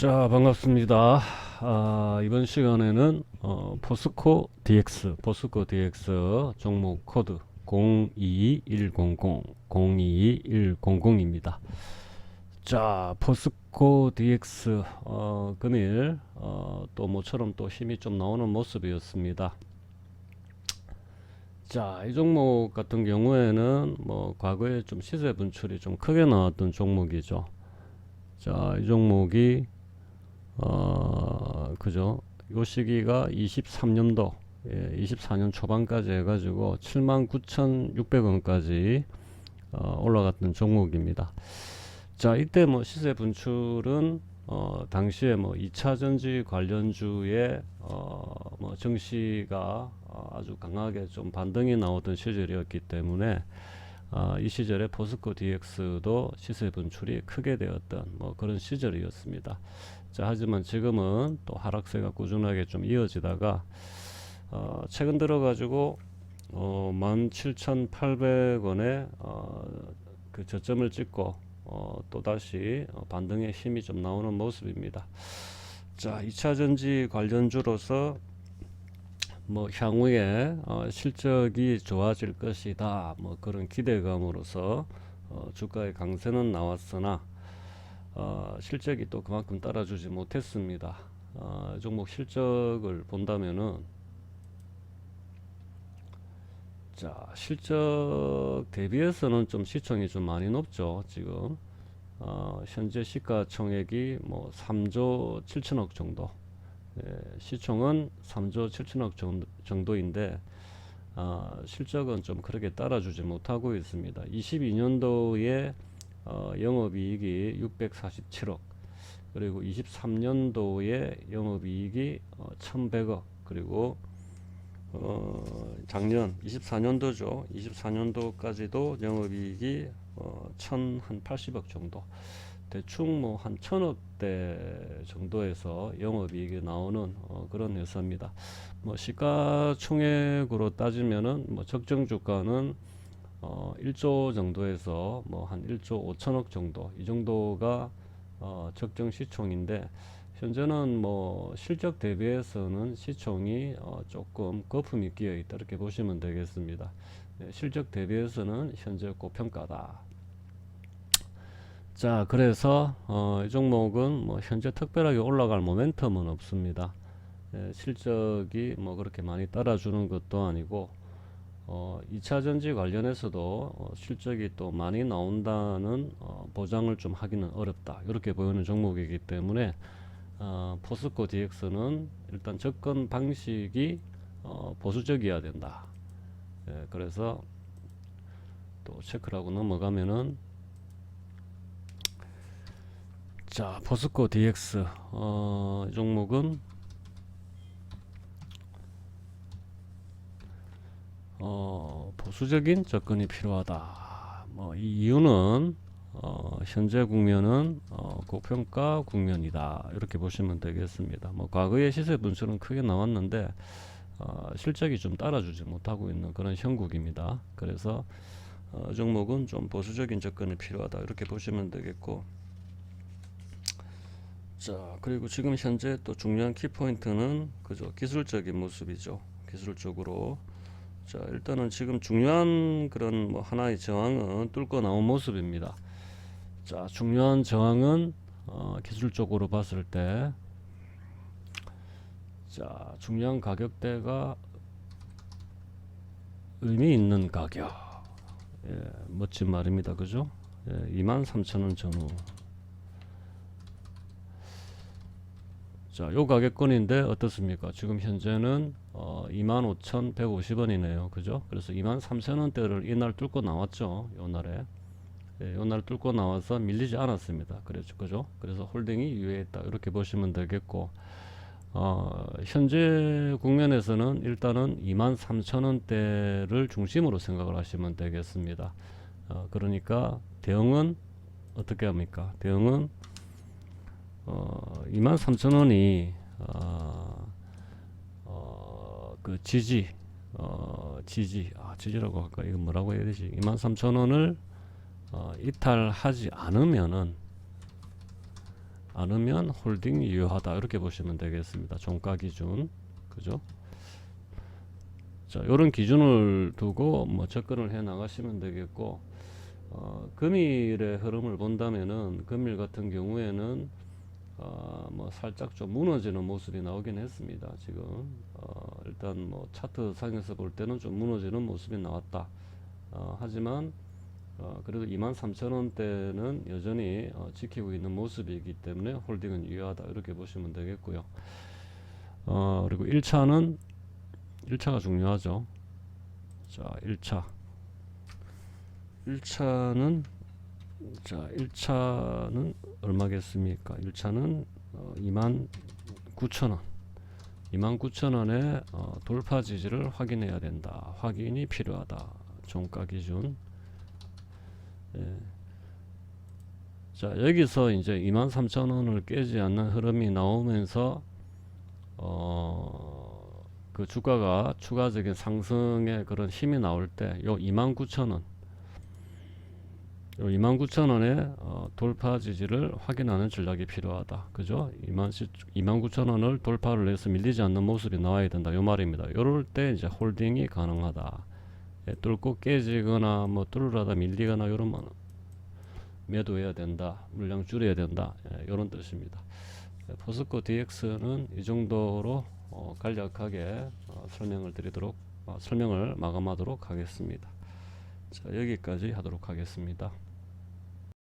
자 반갑습니다. 아, 이번 시간에는 어, 포스코 DX, 포스코 DX 종목 코드 022100, 022100입니다. 자, 포스코 DX 어, 금일 어, 또 모처럼 또 힘이 좀 나오는 모습이었습니다. 자, 이 종목 같은 경우에는 뭐 과거에 좀 시세 분출이 좀 크게 나왔던 종목이죠. 자, 이 종목이 어, 그죠? 요 시기가 23년도, 예, 24년 초반까지 해가지고 79,600원까지 어, 올라갔던 종목입니다. 자, 이때 뭐 시세 분출은 어, 당시에 뭐 2차 전지 관련주의 어, 뭐 증시가 어, 아주 강하게 좀 반등이 나오던 시절이었기 때문에 아, 이 시절에 포스코 DX도 시세 분출이 크게 되었던 뭐 그런 시절이었습니다. 자, 하지만 지금은 또 하락세가 꾸준하게 좀 이어지다가 어, 최근 들어가지고 어, 17,800원에 어, 그 저점을 찍고 어, 또 다시 어, 반등의 힘이 좀 나오는 모습입니다. 자, 2차 전지 관련주로서 뭐 향후에 어, 실적이 좋아질 것이다. 뭐 그런 기대감으로서 어, 주가의 강세는 나왔으나 어, 실적이 또 그만큼 따라주지 못했습니다. 어, 종목 실적을 본다면은 자 실적 대비해서는 좀 시총이 좀 많이 높죠. 지금 어, 현재 시가총액이 뭐 3조 7천억 정도. 예, 시총은 3조 7천억 정도, 정도인데 어, 실적은 좀 그렇게 따라주지 못하고 있습니다. 22년도에 어, 영업이익이 647억 그리고 23년도에 영업이익이 어, 1100억 그리고 어, 작년 24년도죠 24년도까지도 영업이익이 어, 1080억 정도 대충 뭐 한 천억대 정도에서 영업이익이 나오는 어, 그런 회사입니다. 뭐 시가총액으로 따지면은 뭐 적정 주가는 어, 1조 정도에서 뭐 한 1조 5천억 정도 이 정도가 어, 적정 시총인데 현재는 뭐 실적 대비해서는 시총이 어, 조금 거품이 끼어 있다 이렇게 보시면 되겠습니다. 네, 실적 대비해서는 현재 고평가다. 자, 그래서 어, 이 종목은 뭐 현재 특별하게 올라갈 모멘텀은 없습니다. 예, 실적이 뭐 그렇게 많이 따라주는 것도 아니고 어, 2차 전지 관련해서도 어, 실적이 또 많이 나온다는 어, 보장을 좀 하기는 어렵다. 이렇게 보이는 종목이기 때문에 어, 포스코 DX는 일단 접근 방식이 어, 보수적이어야 된다. 예, 그래서 또 체크를 하고 넘어가면은 자 포스코 DX 어, 이 종목은 어, 보수적인 접근이 필요하다. 뭐, 이 이유는 어, 현재 국면은 어, 고평가 국면이다. 이렇게 보시면 되겠습니다. 뭐 과거의 시세 분출은 크게 나왔는데 어, 실적이 좀 따라주지 못하고 있는 그런 형국입니다. 그래서 어, 종목은 좀 보수적인 접근이 필요하다. 이렇게 보시면 되겠고. 자, 그리고 지금 현재 또 중요한 키포인트는 그죠 기술적인 모습이죠. 기술적으로 자 일단은 지금 중요한 그런 뭐 하나의 저항은 뚫고 나온 모습입니다. 자 중요한 저항은 어, 기술적으로 봤을 때 자 중요한 가격대가 의미 있는 가격 예, 멋진 말입니다. 그죠? 예, 23,000원 전후 자, 요 가격권인데 어떻습니까? 지금 현재는 어, 25,150원이네요. 그죠? 그래서 23,000원대를 이날 뚫고 나왔죠. 요 날에. 예, 요 날 뚫고 나와서 밀리지 않았습니다. 그렇죠. 그죠? 그래서 홀딩이 유효했다. 이렇게 보시면 되겠고, 어, 현재 국면에서는 일단은 23,000원대를 중심으로 생각을 하시면 되겠습니다. 어, 그러니까 대응은 어떻게 합니까? 대응은 어, 23,000원이 어, 어, 그 지지 어, 지지 아 지지라고 할까 이거 뭐라고 해야 되지 23,000원을 어, 이탈하지 않으면은 않으면 홀딩이 유효하다 이렇게 보시면 되겠습니다. 종가 기준 그죠? 자, 이런 기준을 두고 뭐 접근을 해 나가시면 되겠고 어, 금일의 흐름을 본다면은 금일 같은 경우에는 어, 뭐 살짝 좀 무너지는 모습이 나오긴 했습니다. 지금 어, 일단 뭐 차트 상에서 볼 때는 좀 무너지는 모습이 나왔다. 어, 하지만 어, 그래도 23,000원대는 여전히 어, 지키고 있는 모습이기 때문에 홀딩은 유효하다 이렇게 보시면 되겠고요. 어, 그리고 1차는 1차가 중요하죠. 자, 1차. 1차는 자, 1차는 얼마겠습니까? 1차는 어, 29,000원. 29,000원의 어, 돌파 지지를 확인해야 된다. 확인이 필요하다. 종가 기준. 예. 자, 여기서 이제 23,000원을 깨지 않는 흐름이 나오면서 어, 그 주가가 추가적인 상승의 그런 힘이 나올 때요 29,000원 요 29,000원의 어, 돌파 지지를 확인하는 전략이 필요하다. 그죠? 29,000원을 돌파를 해서 밀리지 않는 모습이 나와야 된다. 요 말입니다. 요럴 때 이제 홀딩이 가능하다. 예, 뚫고 깨지거나 뭐 뚫으려다 밀리거나 뭐 매도해야 된다. 물량 줄여야 된다. 예, 요런 뜻입니다. 예, 포스코 DX는 이 정도로 어, 간략하게 어, 설명을 드리도록 어, 설명을 마감하도록 하겠습니다. 자, 여기까지 하도록 하겠습니다.